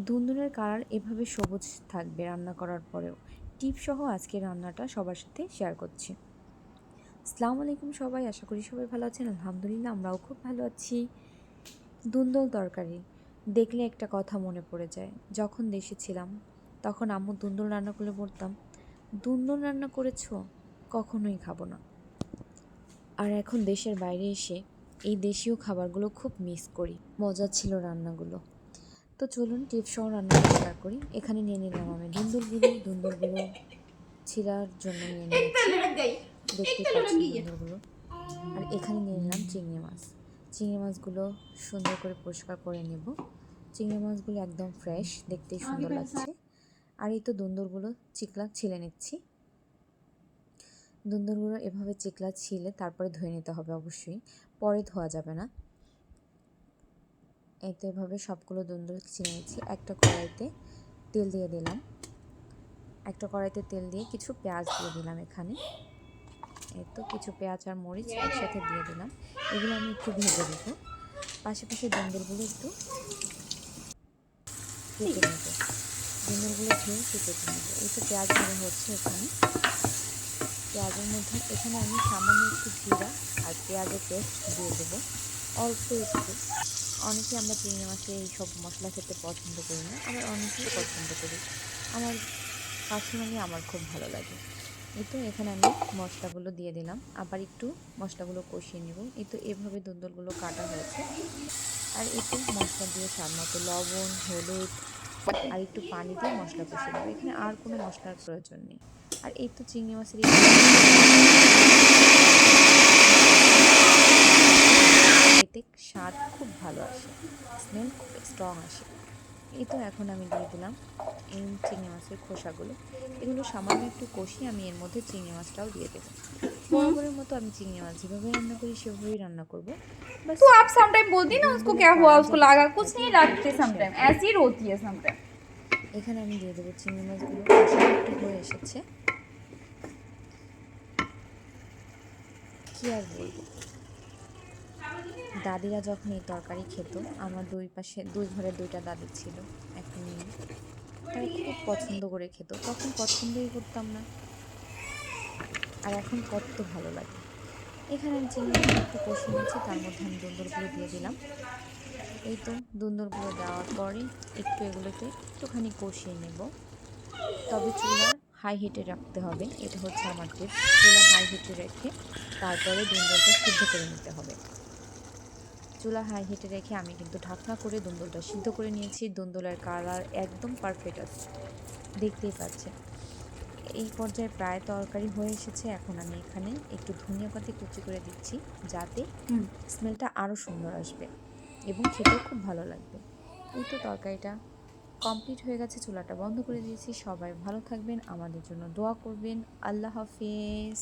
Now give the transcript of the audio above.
দুন্দুলের colour এভাবে সবুজ থাকবে রান্না করার পরেও। টিপ সহ আজকে রান্নাটা সবার সাথে শেয়ার করছি। আসসালামু আলাইকুম সবাই, আশা করি সবাই ভালো আছেন। আলহামদুলিল্লাহ, আমরাও খুব ভালো আছি। দুন্দল তরকারি, দেখলে একটা কথা মনে পড়ে যায়। যখন দেশে ছিলাম, তখন আম্মু দুন্দল রান্না করে বলতাম, দুন্দল রান্না করেছ? কখনোই খাব না। আর এখন দেশের বাইরে এসে এই দেশীয় খাবারগুলো খুব মিস করি। মজা ছিল রান্নাগুলো। তো চলুন টিপস সহ রান্না শেয়ার করি। এখানে নিয়ে নিলাম আমি দুন্দুলগুলো দুন্দুলগুলো ছিলার জন্য নিয়ে নিয়েছি। দেখতে পাচ্ছি আর এখানে নিয়ে নিলাম চিংড়ি মাছ। চিংড়ি মাছগুলো সুন্দর করে পরিষ্কার করে নেব। চিংড়ি মাছগুলো একদম ফ্রেশ দেখতেই সুন্দর লাগছে। আর এই তো দুন্দুরগুলো চিকলা ছিলে নিচ্ছি। দুন্দুরগুলো এভাবে চিকলা ছিলে তারপরে ধুয়ে নিতে হবে অবশ্যই। পরে ধোয়া যাবে না। এই তো এভাবে সবগুলো দুন্দুর ছিলে নিচ্ছি একটা কড়াইতে তেল দিয়ে দিলাম। একটা কড়াইতে তেল দিয়ে কিছু পেঁয়াজ দিয়ে দিলাম এখানে। এই তো কিছু পেঁয়াজ আর মরিচ একসাথে দিয়ে দিলাম। এগুলো আমি একটু ভেজে দেব পাশাপাশি দুন্দুরগুলো একটু কেটে নেব। দুন্দুরগুলো ধুয়ে কেটে নেব। এই তো পেঁয়াজ ভালো হচ্ছে এখানে। পেঁয়াজের মধ্যে এখানে আমি সামান্য একটু জিরা আর পেঁয়াজের পেস্ট দিয়ে দেবো। অল্প একটু। অনেকে আমরা চিংড়ি মাছে এই সব মশলা খেতে পছন্দ করি না, আবার অনেকেই পছন্দ করি। আমার পার্সোনালি আমার খুব ভালো লাগে। এই তো এখানে আমি মশলাগুলো দিয়ে দিলাম। আবার একটু মশলাগুলো কষিয়ে নেব। এই তো এভাবে দুন্দলগুলো কাটা হয়েছে। আর একটু মশলা দিয়ে স্বাদ মতো লবণ, হলুদ আর একটু পানি দিয়ে মশলা কষিয়ে দেবো এখানে আর কোনো মশলার প্রয়োজন নেই। আর এই তো চিংড়ি মাছের এই এতে স্বাদ খুব ভালো আসে স্মেল খুব স্ট্রং আসে এই তো এখন আমি দিয়ে দিলাম এই চিংড়ি মাছের খোসাগুলো এগুলো সামান্য একটু কষিয়ে আমি এর মধ্যে চিংড়ি মাছটাও দিয়ে দেবো বরাবরের মতো আমি চিংড়ি মাছ যেভাবে রান্না করি সেভাবেই রান্না করবো বাস तो आप समटाइम बोलती ना उसको क्या हुआ उसको लगा कुछ नहीं लगते समटाइम ऐसी ही रोती है समटाइम এখানে আমি দিয়ে দেবো চিংড়ি মাছগুলো কষানো একটু হয়ে এসেছে কি আর বলবো দাদিরা যখন এই তরকারি খেত, আমার দুই পাশে, দুই ঘরে দুইটা দাদি ছিল, একটা মেয়ে। তারা খুব পছন্দ করে খেত, তখন পছন্দই করতাম না। আর এখন কত ভালো লাগে। এখানে আমি চিংড়ি একটু কষিয়ে নিয়েছি তার মধ্যে আমি দুন্দুরগুলো দিয়ে দিলাম। এই তো দুন্দুরগুলো দেওয়ার পরে একটু এগুলোকে একটুখানি কষিয়ে নেব। তবে চুলা হাই হিটে রাখতে হবে, এটা হচ্ছে আমার টিপ চুলা হাই হিটে রেখে তারপরে দুন্দুলটা সিদ্ধ করে নিতে হবে। চুলা হাই হিটে রেখে আমি কিন্তু ঢাকনা করে দুন্দুলটা সিদ্ধ করে নিয়েছি। দুন্দুলের কালার একদম পারফেক্ট আছে। দেখতেই পাচ্ছেন। এই পর্যায়ে প্রায় তরকারি হয়ে এসেছে। এখন আমি এখানে একটু ধনিয়া পাতি কুচি করে দিচ্ছি যাতে স্মেলটা আরও সুন্দর আসবে এবং খেতেও খুব ভালো লাগবে। এই তো তরকারিটা কমপ্লিট হয়ে গেছে। চুলাটা বন্ধ করে দিয়েছি। সবাই ভালো থাকবেন। আমাদের জন্য দোয়া করবেন। আল্লাহ হাফিজ।